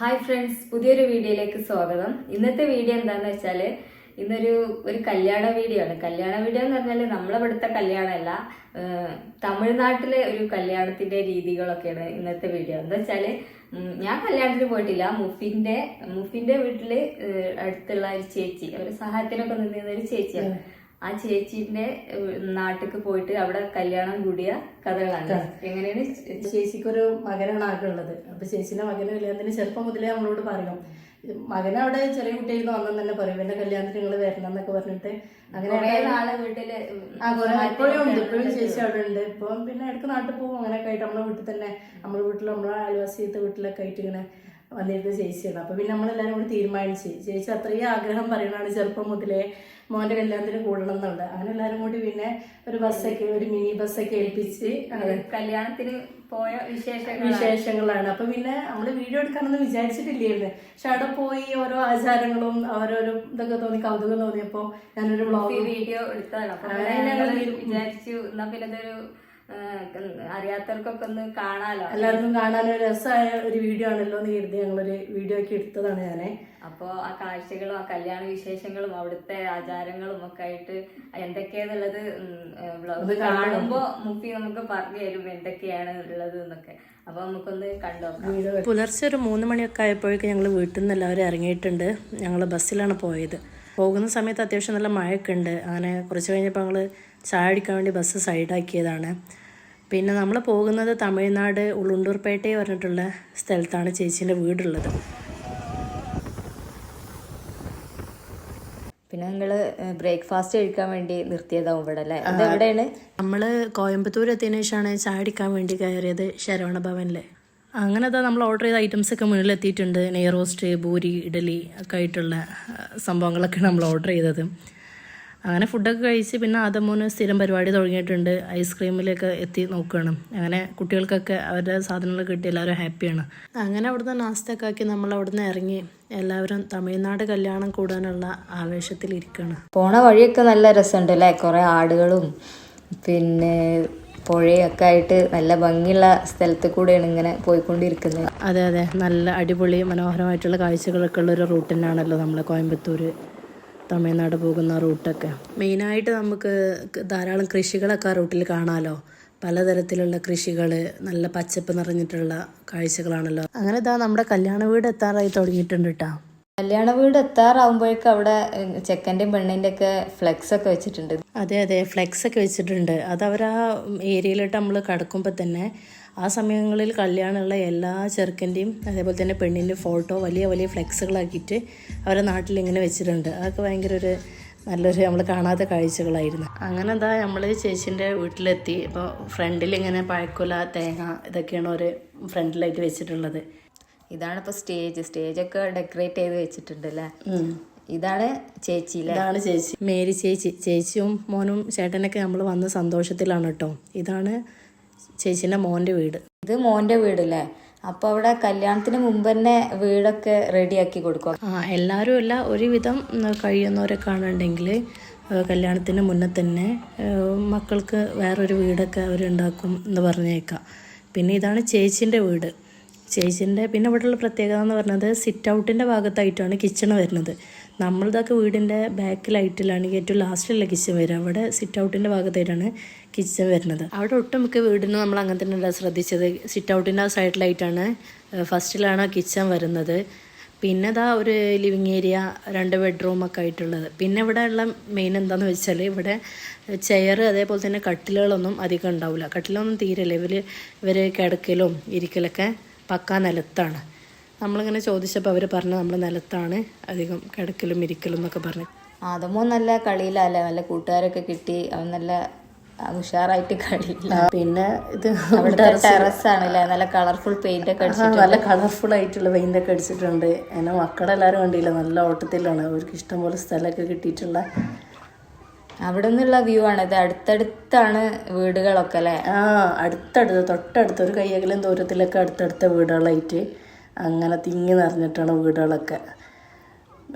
Hi friends പുതിയൊരു വീഡിയോയിലേക്ക് സ്വാഗതം. ഇന്നത്തെ വീഡിയോ എന്താന്ന് വെച്ചാൽ ഇന്നൊരു ഒരു കല്യാണ വീഡിയോ ആണ്. കല്യാണ വീഡിയോ എന്ന് പറഞ്ഞാൽ നമ്മളെ ഇവിടുത്തെ കല്യാണമല്ല തമിഴ്നാട്ടിലെ ഒരു കല്യാണത്തിന്റെ രീതികളൊക്കെയാണ് ഇന്നത്തെ വീഡിയോ. എന്താ വെച്ചാൽ ഞാൻ കല്യാണത്തിന് പോയിട്ടില്ല. മുഫിന്റെ മുഫിന്റെ വീട്ടിൽ അടുത്തുള്ള ഒരു ചേച്ചി ഒരു സഹായത്തിനൊക്കെ നിന്നിരുന്ന ഒരു ചേച്ചിയാണ്. ആ ചേച്ചിന്റെ നാട്ടിലേക്ക് പോയിട്ട് അവിടെ കല്യാണം കൂടിയ കഥകളാണ്. എങ്ങനെയാണ് ചേച്ചിക്കൊരു മകനാണ് ആകെ ഉള്ളത് അപ്പൊ ചേച്ചിന്റെ മകന് കല്യാണത്തിന് ചെറുപ്പം മുതലേ നമ്മളോട് പറയും. മകനവിടെ ചെറിയ കുട്ടിയിൽ വന്നെന്ന് തന്നെ പറയും. എന്റെ കല്യാണത്തിന് നിങ്ങൾ വരണം എന്നൊക്കെ പറഞ്ഞിട്ട് അങ്ങനെ കുറേ നാളെ വീട്ടിൽ ആ കുറെ ഇപ്പോഴും ഉണ്ട്. ഇപ്പോഴും ചേച്ചി അവിടെ ഉണ്ട് ഇപ്പം പിന്നെ ഇടയ്ക്ക് നാട്ടിൽ പോകും. അങ്ങനെയൊക്കെ ആയിട്ട് നമ്മളെ വീട്ടിൽ തന്നെ നമ്മുടെ വീട്ടിൽ നമ്മളെ അയൽവാസിയത്തെ വീട്ടിലൊക്കെ ആയിട്ട് ഇങ്ങനെ വന്നിരുന്ന ചേച്ചിയാണ്. അപ്പൊ പിന്നെ നമ്മളെല്ലാരും കൂടി തീരുമാനിച്ച് ചേച്ചി അത്രയും ആഗ്രഹം പറയണതാണ് ചെറുപ്പം മുതലേ മോന്റെ കല്യാണത്തിന് കൂടണം എന്നുള്ളത്. അങ്ങനെ എല്ലാരും കൂടി പിന്നെ ഒരു ബസ്സൊക്കെ ഒരു മിനി ബസ്സൊക്കെ ഏൽപ്പിച്ച് കല്യാണത്തിന് പോയ വിശേഷ വിശേഷങ്ങളാണ്. അപ്പൊ പിന്നെ നമ്മൾ വീഡിയോ എടുക്കാനൊന്നും വിചാരിച്ചിട്ടില്ലായിരുന്നു. പക്ഷെ അവിടെ പോയി ഓരോ ആചാരങ്ങളും ഓരോരോ ഇതൊക്കെ തോന്നി കൗതുകം തോന്നിയപ്പോ ഞാനൊരു വ്ളോഗ് വീഡിയോ എടുത്തതാണ്. വിചാരിച്ചു എന്നാ പിന്നെ അറിയാത്തവർക്കൊക്കെ ഒന്ന് കാണാലോ. എല്ലാവർക്കും കാണാനൊരു രസമായ ഒരു വീഡിയോ ആണല്ലോ എന്ന് കരുതി ഞങ്ങളൊരു വീഡിയോ ഒക്കെ എടുത്തതാണ് ഞാനെ. അപ്പോൾ ആ കാഴ്ചകളും ആ കല്യാണ വിശേഷങ്ങളും അവിടുത്തെ ആചാരങ്ങളും ഒക്കെ ആയിട്ട് എന്തൊക്കെയാന്നുള്ളത് വ്ലോഗ് കാണുമ്പോൾ മുപ്പി നമുക്ക് പറഞ്ഞു തരും എന്തൊക്കെയാണ് ഉള്ളത് എന്നൊക്കെ. അപ്പൊ നമുക്കൊന്ന് കണ്ടോ? പുലർച്ചെ ഒരു മൂന്ന് മണിയൊക്കെ ആയപ്പോഴേക്കും ഞങ്ങൾ വീട്ടിൽ നിന്ന് എല്ലാവരും ഇറങ്ങിയിട്ടുണ്ട്. ഞങ്ങൾ ബസ്സിലാണ് പോയത്. പോകുന്ന സമയത്ത് അത്യാവശ്യം നല്ല മഴയൊക്കെ ഉണ്ട്. അങ്ങനെ കുറച്ച് കഴിഞ്ഞപ്പോൾ ഞങ്ങൾ ചായ അടിക്കാൻ വേണ്ടി ബസ് സൈഡാക്കിയതാണ്. പിന്നെ നമ്മൾ പോകുന്നത് തമിഴ്നാട് ഉളുണ്ടൂർപേട്ട പറഞ്ഞിട്ടുള്ള സ്ഥലത്താണ് ചേച്ചീന്റെ വീടുള്ളത്. പിന്നെ നിങ്ങൾ ബ്രേക്ക്ഫാസ്റ്റ് കഴിക്കാൻ വേണ്ടി നിർത്തിയതാവും ഇവിടെ അല്ലേ? അത് എവിടെയാണ് നമ്മൾ കോയമ്പത്തൂർ എത്തിയതിനു ശേഷമാണ് ചായ അടിക്കാൻ വേണ്ടി കയറിയത് ശരവണ ഭവനിൽ അങ്ങനെ അതാ നമ്മൾ ഓർഡർ ചെയ്ത ഐറ്റംസ് ഒക്കെ മുന്നിലെത്തിയിട്ടുണ്ട്. നെയ് റോസ്റ്റ് പൂരി ഇഡലി ഒക്കെ ആയിട്ടുള്ള സംഭവങ്ങളൊക്കെ നമ്മൾ ഓർഡർ ചെയ്തത്. അങ്ങനെ ഫുഡൊക്കെ കഴിച്ച് പിന്നെ ആദമോന് സ്ഥിരം പരിപാടി തുടങ്ങിയിട്ടുണ്ട്. ഐസ്ക്രീമിലൊക്കെ എത്തി നോക്കുകയാണ് അങ്ങനെ കുട്ടികൾക്കൊക്കെ അവരുടെ സാധനങ്ങൾ കിട്ടി. എല്ലാവരും ഹാപ്പിയാണ് അങ്ങനെ അവിടുന്ന് നാസ്തൊക്കെ ആക്കി നമ്മൾ അവിടുന്ന് ഇറങ്ങി. എല്ലാവരും തമിഴ്നാട് കല്യാണം കൂടാനുള്ള ആവേശത്തിലിരിക്കുകയാണ് പോണ വഴിയൊക്കെ നല്ല രസമുണ്ട് അല്ലേ? കുറേ ആടുകളും പിന്നെ പുഴയൊക്കെ ആയിട്ട് നല്ല ഭംഗിയുള്ള സ്ഥലത്ത് കൂടെയാണ് ഇങ്ങനെ പോയിക്കൊണ്ടിരിക്കുന്നത്. അതെ അതെ. നല്ല അടിപൊളി മനോഹരമായിട്ടുള്ള കാഴ്ചകളൊക്കെ ഉള്ള ഒരു റൂട്ട് തന്നെയാണല്ലോ നമ്മൾ കോയമ്പത്തൂർ തമിഴ്നാട് പോകുന്ന റൂട്ടൊക്കെ? മെയിനായിട്ട് നമുക്ക് ധാരാളം കൃഷികളൊക്കെ ആ റൂട്ടിൽ കാണാമല്ലോ പലതരത്തിലുള്ള കൃഷികൾ നല്ല പച്ചപ്പ് നിറഞ്ഞിട്ടുള്ള കാഴ്ചകളാണല്ലോ. അങ്ങനെ ഇതാ നമ്മുടെ കല്യാണ വീട് എത്താറായി തുടങ്ങിയിട്ടുണ്ട് കേട്ടോ കല്യാണ വീട് എത്താറാവുമ്പോഴേക്കും അവിടെ ചെക്കന്റെയും പെണ്ണിന്റെ ഒക്കെ ഫ്ലെക്സ് ഒക്കെ വെച്ചിട്ടുണ്ട്. അതെ അതെ ഫ്ലെക്സ് ഒക്കെ വെച്ചിട്ടുണ്ട്. അത് അവർ ആ ഏരിയയിലോട്ട് നമ്മൾ കടക്കുമ്പോൾ തന്നെ ആ സമയങ്ങളിൽ കല്യാണമുള്ള എല്ലാ ചെറുക്കന്റെയും അതേപോലെ തന്നെ പെണ്ണിന്റെ ഫോട്ടോ വലിയ വലിയ ഫ്ലെക്സുകളാക്കിയിട്ട് അവരുടെ നാട്ടിൽ ഇങ്ങനെ വെച്ചിട്ടുണ്ട്. അതൊക്കെ ഭയങ്കര ഒരു നല്ലൊരു നമ്മൾ കാണാത്ത കാഴ്ചകളായിരുന്നു. അങ്ങനെ എന്താ നമ്മൾ ചേച്ചീന്റെ വീട്ടിലെത്തി. ഇപ്പോൾ ഫ്രണ്ടിൽ ഇങ്ങനെ പഴക്കുല തേങ്ങ ഇതൊക്കെയാണ് ഒരു ഫ്രണ്ടിലായിട്ട് വെച്ചിട്ടുള്ളത്. ഇതാണ് ഇപ്പൊ സ്റ്റേജ് സ്റ്റേജ് ഒക്കെ ഡെക്കറേറ്റ് ചെയ്ത് വെച്ചിട്ടുണ്ട് അല്ലേ ഇതാണ് ചേച്ചി ഇതാണ് ചേച്ചി. മേരി ചേച്ചി. ചേച്ചിയും മോനും ചേട്ടനൊക്കെ നമ്മൾ വന്ന സന്തോഷത്തിലാണ് കേട്ടോ. ഇതാണ് ചേച്ചിന്റെ മോന്റെ വീട്. ഇത് മോന്റെ വീട് അല്ലേ അപ്പൊ അവിടെ കല്യാണത്തിന് മുമ്പ് തന്നെ വീടൊക്കെ റെഡിയാക്കി കൊടുക്കും ആ എല്ലാവരും അല്ല ഒരുവിധം കഴിയുന്നവരെ കഴിയുന്നവരൊക്കെ ആണെന്നുണ്ടെങ്കിൽ കല്യാണത്തിന് മുന്നേ തന്നെ മക്കൾക്ക് വേറൊരു വീടൊക്കെ അവരുണ്ടാക്കും എന്ന് പറഞ്ഞേക്കാം. പിന്നെ ഇതാണ് ചേച്ചീന്റെ വീട്. ചേച്ചീന്റെ പിന്നെ ഇവിടെയുള്ള പ്രത്യേകത എന്ന് പറഞ്ഞത് സിറ്റ് ഔട്ടിന്റെ ഭാഗത്തായിട്ടാണ് കിച്ചൺ വരുന്നത്. നമ്മളിതൊക്കെ വീടിന്റെ ബാക്കിലായിട്ടിലാണെങ്കിൽ ഏറ്റവും ലാസ്റ്റിലുള്ള കിച്ചൺ വരിക. അവിടെ സിറ്റ് ഔട്ടിന്റെ ഭാഗത്തായിട്ടാണ് കിച്ചൺ വരുന്നത്. അവിടെ ഒട്ടുമിക്ക വീടിനും നമ്മൾ അങ്ങനെ തന്നെയല്ല ശ്രദ്ധിച്ചത്. സിറ്റ് ഔട്ടിന്റെ ആ സൈഡിലായിട്ടാണ് ഫസ്റ്റിലാണ് കിച്ചൺ വരുന്നത്. പിന്നെ ഇതാ ഒരു ലിവിങ് ഏരിയ രണ്ട് ബെഡ്റൂം ഒക്കെ ആയിട്ടുള്ളത്. പിന്നെ ഇവിടെ ഉള്ള മെയിൻ എന്താണെന്ന് വെച്ചാൽ ഇവിടെ ചെയർ അതേപോലെ തന്നെ കട്ടിലുകളൊന്നും അധികം ഉണ്ടാവില്ല. കട്ടിലൊന്നും തീരല്ല ഇവർ ഇവർ കിടക്കലും ഇരിക്കലൊക്കെ പക്കാ നിലത്താണ്. നമ്മളിങ്ങനെ ചോദിച്ചപ്പോൾ അവർ പറഞ്ഞു നമ്മൾ നിലത്താണ് അധികം കിടക്കലും ഇരിക്കലും എന്നൊക്കെ പറഞ്ഞു. ആദമോ നല്ല കളിയിലല്ലേ? നല്ല കൂട്ടുകാരൊക്കെ കിട്ടി. അവൻ നല്ല ഉഷാറായിട്ട് കളിയില്ല. പിന്നെ ഇത് ടെറസ് ആണല്ലേ? നല്ല കളർഫുൾ പെയിന്റ് ഒക്കെ അടിച്ചിട്ട് നല്ല കളർഫുൾ ആയിട്ടുള്ള പെയിന്റ് ഒക്കെ അടിച്ചിട്ടുണ്ട്. എന്നെ മക്കളെല്ലാവരും കണ്ടില്ല? നല്ല ഓട്ടത്തിലാണ്. അവർക്ക് ഇഷ്ടംപോലെ സ്ഥലമൊക്കെ കിട്ടിയിട്ടുള്ള അവിടെ നിന്നുള്ള വ്യൂ ആണ്. ഇത് അടുത്തടുത്താണ് വീടുകളൊക്കെ അല്ലേ? ആ അടുത്തടുത്ത് തൊട്ടടുത്ത് ഒരു കയ്യകലും ദൂരത്തിലൊക്കെ അടുത്തടുത്ത വീടുകളായിട്ട് അങ്ങനെ തിങ്ങി നിറഞ്ഞിട്ടാണ് വീടുകളൊക്കെ.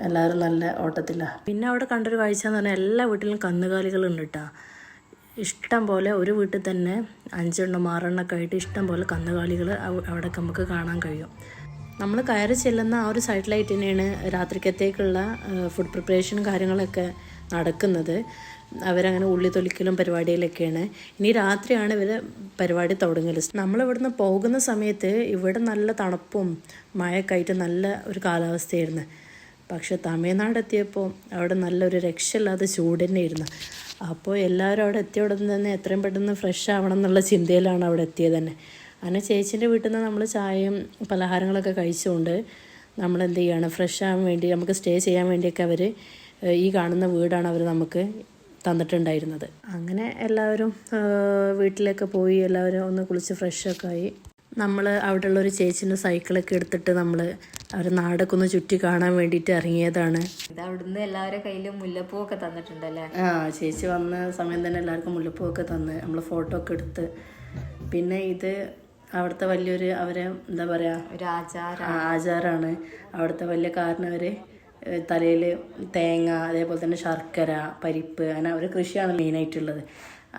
എല്ലാവരും നല്ല ഓട്ടത്തിലാണ് പിന്നെ അവിടെ കണ്ടൊരു കാഴ്ച എന്ന് പറഞ്ഞാൽ എല്ലാ വീട്ടിലും കന്നുകാലികളുണ്ട് കേട്ടോ ഇഷ്ടം പോലെ ഒരു വീട്ടിൽ തന്നെ അഞ്ചെണ്ണം ആറെണ്ണമൊക്കെ ആയിട്ട് ഇഷ്ടം പോലെ കന്നുകാലികൾ അവിടെയൊക്കെ നമുക്ക് കാണാൻ കഴിയും. നമ്മൾ കയറി ചെല്ലുന്ന ആ ഒരു സൈഡിലായിട്ട് തന്നെയാണ് രാത്രിക്കത്തേക്കുള്ള ഫുഡ് പ്രിപ്പറേഷനും കാര്യങ്ങളൊക്കെ നടക്കുന്നത്. അവരങ്ങനെ ഉള്ളി തൊലിക്കലും പരിപാടിയിലൊക്കെയാണ്. ഇനി രാത്രിയാണ് ഇവർ പരിപാടി തുടങ്ങൽ നമ്മളിവിടുന്ന് പോകുന്ന സമയത്ത് ഇവിടെ നല്ല തണുപ്പും മഴയൊക്കെ നല്ല ഒരു കാലാവസ്ഥയായിരുന്നു. പക്ഷെ തമിഴ്നാട് എത്തിയപ്പോൾ അവിടെ നല്ലൊരു രക്ഷയില്ലാതെ ചൂട് തന്നെയായിരുന്നു അപ്പോൾ എല്ലാവരും അവിടെ എത്തിയ ഉടനെ തന്നെ എത്രയും പെട്ടെന്ന് ഫ്രഷ് ആവണം എന്നുള്ള ചിന്തയിലാണ് അവിടെ എത്തിയത് തന്നെ. അങ്ങനെ ചേച്ചീന്റെ വീട്ടിൽ നിന്ന് നമ്മൾ ചായയും പലഹാരങ്ങളൊക്കെ കഴിച്ചുകൊണ്ട് നമ്മൾ എന്ത് ഫ്രഷ് ആവാൻ വേണ്ടി നമുക്ക് സ്റ്റേ ചെയ്യാൻ വേണ്ടിയൊക്കെ അവർ ഈ കാണുന്ന വീടാണ് അവർ നമുക്ക് തന്നിട്ടുണ്ടായിരുന്നത്. അങ്ങനെ എല്ലാവരും വീട്ടിലേക്ക് പോയി എല്ലാവരും ഒന്ന് കുളിച്ച് ഫ്രഷൊക്കെ ആയി. നമ്മൾ അവിടെയുള്ള ഒരു ചേച്ചിന്റെ സൈക്കിളൊക്കെ എടുത്തിട്ട് നമ്മൾ അവർ നാടൊക്കെ ഒന്ന് ചുറ്റി കാണാൻ വേണ്ടിയിട്ട് ഇറങ്ങിയതാണ്. ഇത് അവിടുന്ന് എല്ലാവരുടെ കയ്യിലും മുല്ലപ്പൂ ഒക്കെ തന്നിട്ടുണ്ടല്ലേ? ആ ചേച്ചി വന്ന സമയം തന്നെ എല്ലാവർക്കും മുല്ലപ്പൂ ഒക്കെ തന്ന് നമ്മൾ ഫോട്ടോ ഒക്കെ എടുത്ത്. പിന്നെ ഇത് അവിടുത്തെ വലിയൊരു അവരെ എന്താ പറയുക ഒരു ആചാര. ആചാരമാണ് അവിടുത്തെ വലിയ കാരണവർ തലയിൽ തേങ്ങ അതേപോലെ തന്നെ ശർക്കര പരിപ്പ് അങ്ങനെ ഒരു കൃഷിയാണ് മെയിനായിട്ടുള്ളത്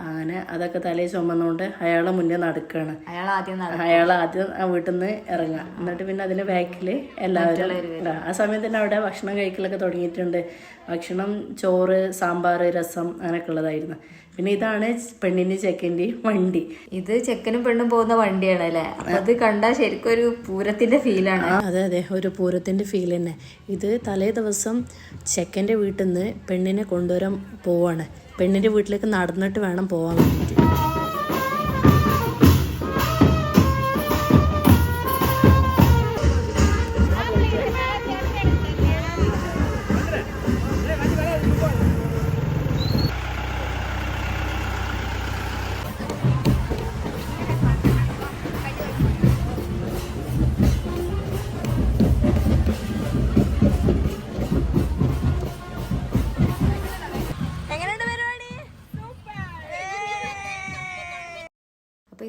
അങ്ങനെ അതൊക്കെ തലയിൽ ചുമന്നുകൊണ്ട് അയാളെ മുന്നേ നടക്കുകയാണ് അയാൾ ആദ്യം അയാൾ ആദ്യം ആ വീട്ടിൽ നിന്ന് ഇറങ്ങുക എന്നിട്ട് പിന്നെ അതിന് ബാക്കിൽ എല്ലാവരും ആ, ആ സമയത്ത് തന്നെ അവിടെ ഭക്ഷണം കഴിക്കലൊക്കെ തുടങ്ങിയിട്ടുണ്ട്. ഭക്ഷണം ചോറ് സാമ്പാർ രസം അങ്ങനെയൊക്കെ ഉള്ളതായിരുന്നു. പിന്നെ ഇതാണ് പെണ്ണിന്റെ ചെക്കന്റെ വണ്ടി. ഇത് ചെക്കനും പെണ്ണും പോകുന്ന വണ്ടിയാണ് അല്ലേ? അത് കണ്ടാൽ ശരിക്കും ഒരു പൂരത്തിന്റെ ഫീലാണ്. അതെ അതെ. ഒരു പൂരത്തിന്റെ ഫീൽ തന്നെ. ഇത് തലേ ദിവസം ചെക്കന്റെ വീട്ടിൽ നിന്ന് പെണ്ണിനെ കൊണ്ടുവരാൻ പോവാണ്. പെണ്ണിന്റെ വീട്ടിലേക്ക് നടന്നിട്ട് വേണം പോകാൻ വേണ്ടിയിട്ട്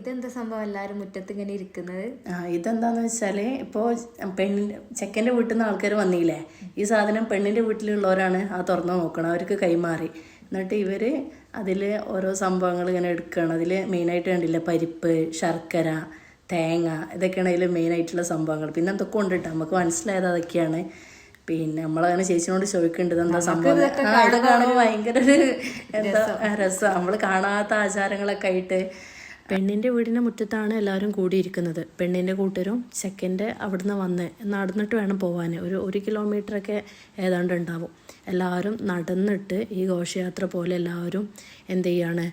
ഇതെന്താ സംഭവം? എല്ലാരും മുറ്റത്ത് ഇങ്ങനെ ഇരിക്കുന്നത്? ആ ഇതെന്താന്ന് വെച്ചാൽ ഇപ്പോൾ പെണ്ണിന്റെ ചെക്കന്റെ വീട്ടിൽ നിന്ന് ആൾക്കാർ വന്നില്ലേ? ഈ സാധനം പെണ്ണിന്റെ വീട്ടിലുള്ളവരാണ് ആ തുറന്നു നോക്കണം അവർക്ക് കൈമാറി എന്നിട്ട് ഇവർ അതിൽ ഓരോ സംഭവങ്ങൾ ഇങ്ങനെ എടുക്കുകയാണ് അതിൽ മെയിനായിട്ട് കണ്ടില്ല? പരിപ്പ് ശർക്കര തേങ്ങ ഇതൊക്കെയാണ് അതിൽ മെയിനായിട്ടുള്ള സംഭവങ്ങൾ. പിന്നെ എന്തൊക്കെ ഉണ്ട് കേട്ടോ നമുക്ക് മനസ്സിലായത് അതൊക്കെയാണ്. പിന്നെ നമ്മളങ്ങനെ ചേച്ചിനോട് ചോദിക്കേണ്ടത് എന്താ സംഭവം? ആ ഇത് കാണുമ്പോൾ ഭയങ്കര ഒരു എന്താ രസം. നമ്മൾ കാണാത്ത ആചാരങ്ങളൊക്കെ ആയിട്ട് പെണ്ണിന്റെ വീടിന്റെ മുറ്റത്താണ് എല്ലാവരും കൂടിയിരിക്കുന്നത്. പെണ്ണിന്റെ കൂട്ടരും ചെക്കന്റെ അവിടുന്ന് വന്ന് നടന്നിട്ട് വേണം പോകാൻ ഒരു ഒരു കിലോമീറ്ററൊക്കെ ഏതാണ്ട് ഉണ്ടാവും. എല്ലാവരും നടന്നിട്ട് ഈ ഘോഷയാത്ര പോലെ എല്ലാവരും എന്ത് ചെയ്യാണ്?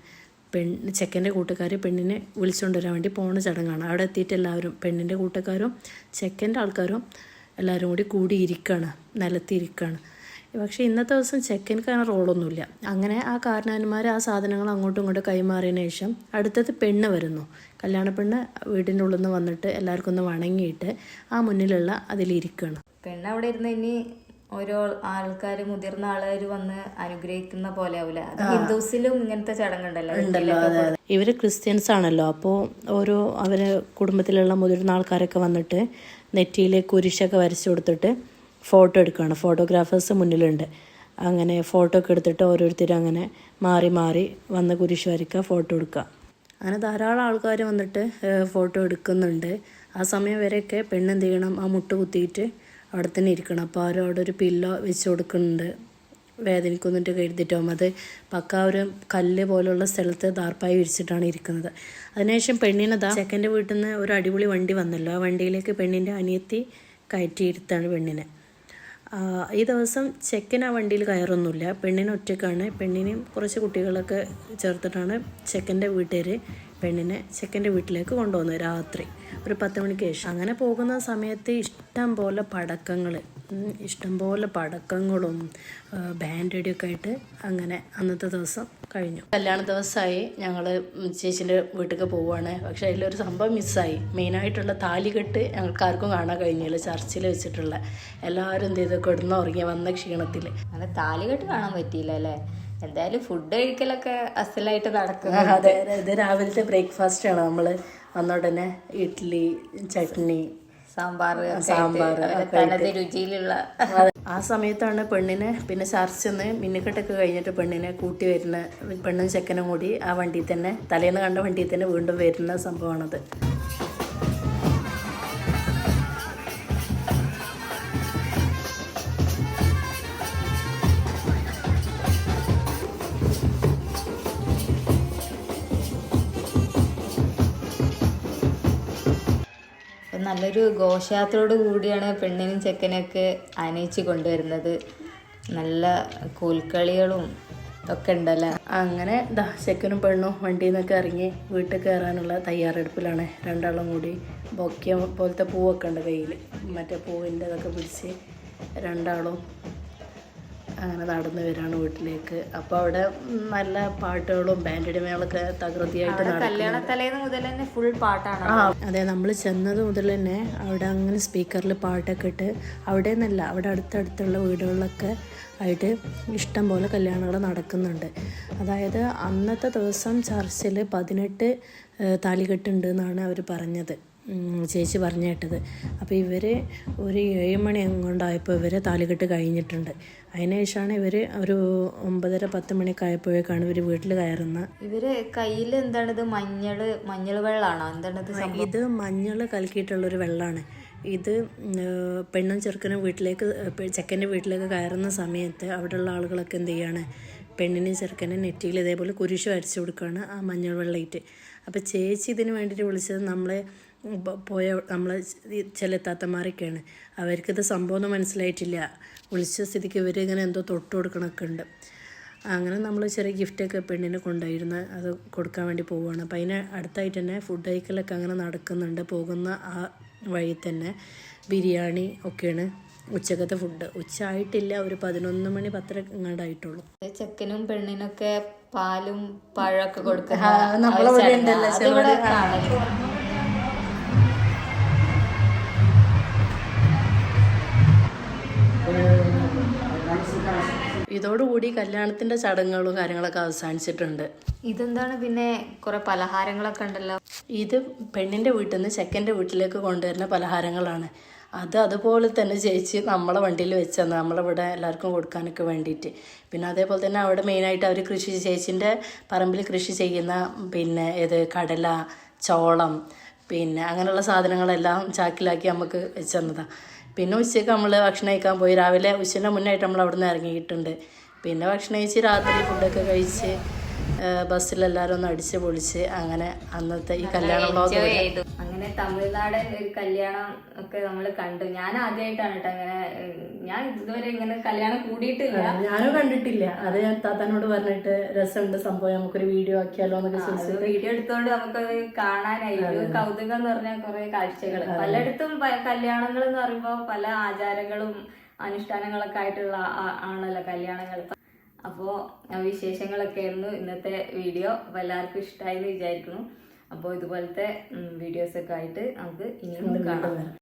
പെൺ ചെക്കന്റെ കൂട്ടുകാർ പെണ്ണിനെ വിളിച്ചുകൊണ്ട് വരാൻ വേണ്ടി പോണ ചടങ്ങാണ്. അവിടെ എത്തിയിട്ട് എല്ലാവരും പെണ്ണിന്റെ കൂട്ടുകാരും ചെക്കന്റെ ആൾക്കാരും എല്ലാവരും കൂടി കൂടിയിരിക്കുകയാണ് നിലത്തിരിക്കുകയാണ് പക്ഷേ ഇന്നത്തെ ദിവസം ചെക്കൻക്ക് കാരണം റോളൊന്നുമില്ല. അങ്ങനെ ആ കാരണവന്മാർ ആ സാധനങ്ങൾ അങ്ങോട്ടും ഇങ്ങോട്ടും കൈമാറിയതിന് ശേഷം അടുത്തത് പെണ്ണ് വരുന്നു. കല്യാണ പെണ്ണ് വീടിന്റെ ഉള്ളിൽ നിന്ന് വന്നിട്ട് എല്ലാവർക്കും ഒന്ന് വണങ്ങിയിട്ട് ആ മുന്നിലുള്ള അതിലിരിക്കണം പെണ്ണ് അവിടെ ഇരുന്ന് ഇനി ഓരോ ആൾക്കാർ മുതിർന്ന ആളുകാർ വന്ന് അനുഗ്രഹിക്കുന്ന പോലെ ആവില്ല ഹിന്ദുസിലും ഇങ്ങനത്തെ ചടങ്ങുണ്ടല്ലോ ഇവർ ക്രിസ്ത്യൻസ് ആണല്ലോ. അപ്പോൾ ഓരോ അവരെ കുടുംബത്തിലുള്ള മുതിർന്ന ആൾക്കാരൊക്കെ വന്നിട്ട് നെറ്റിയിലെ കുരിശൊക്കെ വരച്ചു കൊടുത്തിട്ട് ഫോട്ടോ എടുക്കുകയാണ് ഫോട്ടോഗ്രാഫേഴ്സ് മുന്നിലുണ്ട്. അങ്ങനെ ഫോട്ടോ ഒക്കെ എടുത്തിട്ട് ഓരോരുത്തരും അങ്ങനെ മാറി മാറി വന്ന കുരിശ് വരയ്ക്കുക ഫോട്ടോ എടുക്കുക അങ്ങനെ ധാരാളം ആൾക്കാർ വന്നിട്ട് ഫോട്ടോ എടുക്കുന്നുണ്ട്. ആ സമയം വരെയൊക്കെ പെണ്ണെന്ത് ചെയ്യണം? ആ മുട്ട് കുത്തിയിട്ട് അവിടെ തന്നെ ഇരിക്കണം. അപ്പോൾ ആരും അവിടെ ഒരു പില്ലോ വെച്ച് കൊടുക്കുന്നുണ്ട്. വേദനിക്കുന്നിട്ട് കരുതിയിട്ടും അത് പക്ക ഒരു കല്ല് പോലുള്ള സ്ഥലത്ത് ദാർപ്പായി വിരിച്ചിട്ടാണ് ഇരിക്കുന്നത്. അതിനുശേഷം പെണ്ണിനതാ ചെക്കന്റെ വീട്ടിൽ നിന്ന് ഒരു അടിപൊളി വണ്ടി വന്നല്ലോ. ആ വണ്ടിയിലേക്ക് പെണ്ണിന്റെ അനിയത്തി കയറ്റിയിരുത്താണ് പെണ്ണിനെ. ഈ ദിവസം ചെക്കൻ ആ വണ്ടിയിൽ കയറൊന്നുമില്ല. പെണ്ണിന് ഒറ്റക്കാണ് പെണ്ണിനെയും കുറച്ച് കുട്ടികളൊക്കെ ചേർത്തിട്ടാണ് ചെക്കന്റെ വീട്ടുകാർ പെണ്ണിനെ ചെക്കന്റെ വീട്ടിലേക്ക് കൊണ്ടുവന്നു രാത്രി. ഒരു പത്ത് മണിക്ക് ശേഷം. അങ്ങനെ പോകുന്ന സമയത്ത് ഇഷ്ടം പോലെ പടക്കങ്ങൾ ഇഷ്ടം പോലെ പടക്കങ്ങളും ബാൻഡടിയൊക്കെ ആയിട്ട് അങ്ങനെ അന്നത്തെ ദിവസം കഴിഞ്ഞു. കല്യാണ ദിവസമായി ഞങ്ങൾ ചേച്ചിന്റെ വീട്ടിലേക്ക് പോവുകയാണ്. പക്ഷേ അതിലൊരു സംഭവം മിസ്സായി. മെയിനായിട്ടുള്ള താലികെട്ട് ഞങ്ങൾക്ക് ആർക്കും കാണാൻ കഴിഞ്ഞില്ല. ചർച്ചിൽ വെച്ചിട്ടുള്ള എല്ലാവരും എന്ത് ചെയ്തു? കിടന്നുറങ്ങി വന്ന ക്ഷീണത്തിൽ. അങ്ങനെ താലികെട്ട് കാണാൻ പറ്റിയില്ല അല്ലേ? എന്തായാലും ഫുഡ് കഴിക്കലൊക്കെ അസലായിട്ട് നടക്കും അതെ ഇത് രാവിലത്തെ ബ്രേക്ക്ഫാസ്റ്റ് ആണ്. നമ്മൾ വന്ന ഉടനെ ഇഡ്ഡലി ചട്നി സാമ്പാർ സാമ്പാർ തനത് രുചിയിലുള്ള ആ സമയത്താണ് പെണ്ണിനെ പിന്നെ ചർച്ചെന്ന് മിന്നിക്കെട്ടൊക്കെ കഴിഞ്ഞിട്ട് പെണ്ണിനെ കൂട്ടി വരുന്ന പെണ്ണും ചെക്കനും കൂടി ആ വണ്ടിയിൽ തന്നെ തലേന്ന് കണ്ട വണ്ടിയിൽ തന്നെ വീണ്ടും വരുന്ന സംഭവമാണത്. നല്ലൊരു ഘോഷയാത്രയോട് കൂടിയാണ് പെണ്ണിനും ചെക്കനൊക്കെ ആനയിച്ച് കൊണ്ടുവരുന്നത്. നല്ല കോൽക്കളികളും ഒക്കെ ഉണ്ടല്ലോ? അങ്ങനെ ദാ ചെക്കനും പെണ്ണും വണ്ടിയിൽ നിന്നൊക്കെ ഇറങ്ങി വീട്ടിൽ കയറാനുള്ള തയ്യാറെടുപ്പിലാണ് രണ്ടാളും കൂടി. ബൊക്കെ പോലത്തെ പൂവൊക്കെ ഉണ്ട് കയ്യിൽ മറ്റേ പൂവിന്റെ ഇതൊക്കെ പിടിച്ച് രണ്ടാളും അങ്ങനെ നടന്നു വരാണ് വീട്ടിലേക്ക്. അപ്പോൾ അവിടെ നല്ല പാട്ടുകളും ബാൻഡടി മേളൊക്കെ തകൃതിയായിട്ട് കല്യാണ തലേന്ന് മുതൽ തന്നെ ഫുൾ പാട്ടാണ് ആ അതെ നമ്മൾ ചെന്നത് മുതൽ തന്നെ അവിടെ അങ്ങനെ സ്പീക്കറിൽ പാട്ടൊക്കെ ഇട്ട് അവിടെ നിന്നല്ല അവിടെ അടുത്തടുത്തുള്ള വീടുകളിലൊക്കെ ആയിട്ട് ഇഷ്ടം പോലെ കല്യാണങ്ങൾ നടക്കുന്നുണ്ട്. അതായത് അന്നത്തെ ദിവസം ചർച്ചിൽ പതിനെട്ട് താലികെട്ടുണ്ട് എന്നാണ് അവർ പറഞ്ഞത്. ചേച്ചി പറഞ്ഞു കേട്ടത്. അപ്പോൾ ഇവർ ഒരു ഏഴ് മണി കൊണ്ടായപ്പോൾ ഇവർ താലികെട്ട് കഴിഞ്ഞിട്ടുണ്ട്. അതിനുശേഷമാണ് ഇവർ ഒരു ഒമ്പതര പത്ത് മണിയൊക്കെ ആയപ്പോഴേക്കാണ് ഇവർ വീട്ടിൽ കയറുന്നത് ഇവർ കയ്യിൽ എന്താണിത് മഞ്ഞൾ മഞ്ഞൾ വെള്ളമാണോ എന്താണിത് ഇത് മഞ്ഞൾ കലക്കിയിട്ടുള്ളൊരു വെള്ളമാണ് ഇത് പെണ്ണും ചെറുക്കനും വീട്ടിലേക്ക് ചെക്കന്റെ വീട്ടിലേക്ക് കയറുന്ന സമയത്ത് അവിടെയുള്ള ആളുകളൊക്കെ എന്ത് ചെയ്യാണ്? പെണ്ണിനും ചെറുക്കനും നെറ്റിയിൽ ഇതേപോലെ കുരിശ് അരച്ചു കൊടുക്കുകയാണ് ആ മഞ്ഞൾ വെള്ളയിട്ട്. അപ്പോൾ ചേച്ചി ഇതിന് വേണ്ടിയിട്ട് വിളിച്ചത് നമ്മളെ പോയ നമ്മളെ ചില താത്തമാരൊക്കെയാണ്. അവർക്കിത് സംഭവമൊന്നും മനസ്സിലായിട്ടില്ല. വിളിച്ച സ്ഥിതിക്ക് ഇവർ ഇങ്ങനെ എന്തോ തൊട്ട് കൊടുക്കണമൊക്കെ ഉണ്ട്. അങ്ങനെ നമ്മൾ ചെറിയ ഗിഫ്റ്റൊക്കെ പെണ്ണിനെ കൊണ്ടായിരുന്നു അത് കൊടുക്കാൻ വേണ്ടി പോവുകയാണ്. അപ്പം അതിന് അടുത്തായിട്ട് തന്നെ ഫുഡ് കഴിക്കലൊക്കെ അങ്ങനെ നടക്കുന്നുണ്ട്. പോകുന്ന ആ വഴി തന്നെ ബിരിയാണി ഒക്കെയാണ് ഉച്ചക്കത്തെ ഫുഡ് ഉച്ച ആയിട്ടില്ല ഒരു പതിനൊന്ന് മണി പത്തര ഇങ്ങോട്ടായിട്ടുള്ളൂ ചെക്കനും പെണ്ണിനൊക്കെ പാലും പഴമൊക്കെ കൊടുക്കുന്ന ഇതോടുകൂടി കല്യാണത്തിന്റെ ചടങ്ങുകളും കാര്യങ്ങളൊക്കെ അവസാനിച്ചിട്ടുണ്ട്. ഇതെന്താണ് പിന്നെ കുറെ പലഹാരങ്ങളൊക്കെ ഉണ്ടല്ലോ? ഇത് പെണ്ണിന്റെ വീട്ടിൽ നിന്ന് ചെക്കന്റെ വീട്ടിലേക്ക് കൊണ്ടുവരുന്ന പലഹാരങ്ങളാണ്. അത് അതുപോലെ തന്നെ ചേച്ചി നമ്മളെ വണ്ടിയിൽ വെച്ചത് നമ്മളിവിടെ എല്ലാവർക്കും കൊടുക്കാനൊക്കെ വേണ്ടിയിട്ട്. പിന്നെ അതേപോലെ തന്നെ അവിടെ മെയിനായിട്ട് അവർ കൃഷി ചേച്ചിന്റെ പറമ്പിൽ കൃഷി ചെയ്യുന്ന പിന്നെ ഏത് കടല ചോളം പിന്നെ അങ്ങനെയുള്ള സാധനങ്ങളെല്ലാം ചാക്കിലാക്കി നമുക്ക് വെച്ചു തന്നതാണ് പിന്നെ ഉച്ചയ്ക്ക് നമ്മൾ ഭക്ഷണം കഴിക്കാൻ പോയി. രാവിലെ ഉച്ചന്റെ മുന്നായിട്ട് നമ്മൾ അവിടെ നിന്ന് ഇറങ്ങിയിട്ടുണ്ട്. പിന്നെ ഭക്ഷണം കഴിച്ച് രാത്രി ഫുഡൊക്കെ കഴിച്ച് ബസ്സിലെല്ലാവരും ഒന്ന് അടിച്ച് പൊളിച്ച് അങ്ങനെ അന്നത്തെ ഈ കല്യാണ അങ്ങനെ തമിഴ്നാട് ഒരു കല്യാണം ഒക്കെ നമ്മൾ കണ്ടു. ഞാൻ ആദ്യമായിട്ടാണ് കേട്ടോ അങ്ങനെ ഞാൻ ഇതുവരെ ഇങ്ങനെ കല്യാണം കൂടിയിട്ടില്ല. ഞാനും കണ്ടിട്ടില്ല. അത് ഞാൻ താത്താനോട് പറഞ്ഞിട്ട് രസമുണ്ട് സംഭവം. നമുക്കൊരു വീഡിയോ ആക്കിയാലോ എന്നൊക്കെ വീഡിയോ എടുത്തോണ്ട് നമുക്കത് കാണാനായി. ഒരു കൗതുകം എന്ന് പറഞ്ഞ കുറെ കാഴ്ചകൾ പലയിടത്തും കല്യാണങ്ങൾ എന്ന് പറയുമ്പോൾ പല ആചാരങ്ങളും അനുഷ്ഠാനങ്ങളൊക്കെ ആയിട്ടുള്ള ആണല്ലോ കല്യാണങ്ങൾ. അപ്പോൾ വിശേഷങ്ങളൊക്കെ ആയിരുന്നു ഇന്നത്തെ വീഡിയോ. അപ്പോൾ എല്ലാവർക്കും ഇഷ്ടമായി എന്ന് വിചാരിക്കുന്നു. അപ്പോൾ ഇതുപോലത്തെ വീഡിയോസൊക്കെ ആയിട്ട് നമുക്ക് ഇനിയും കാണാം.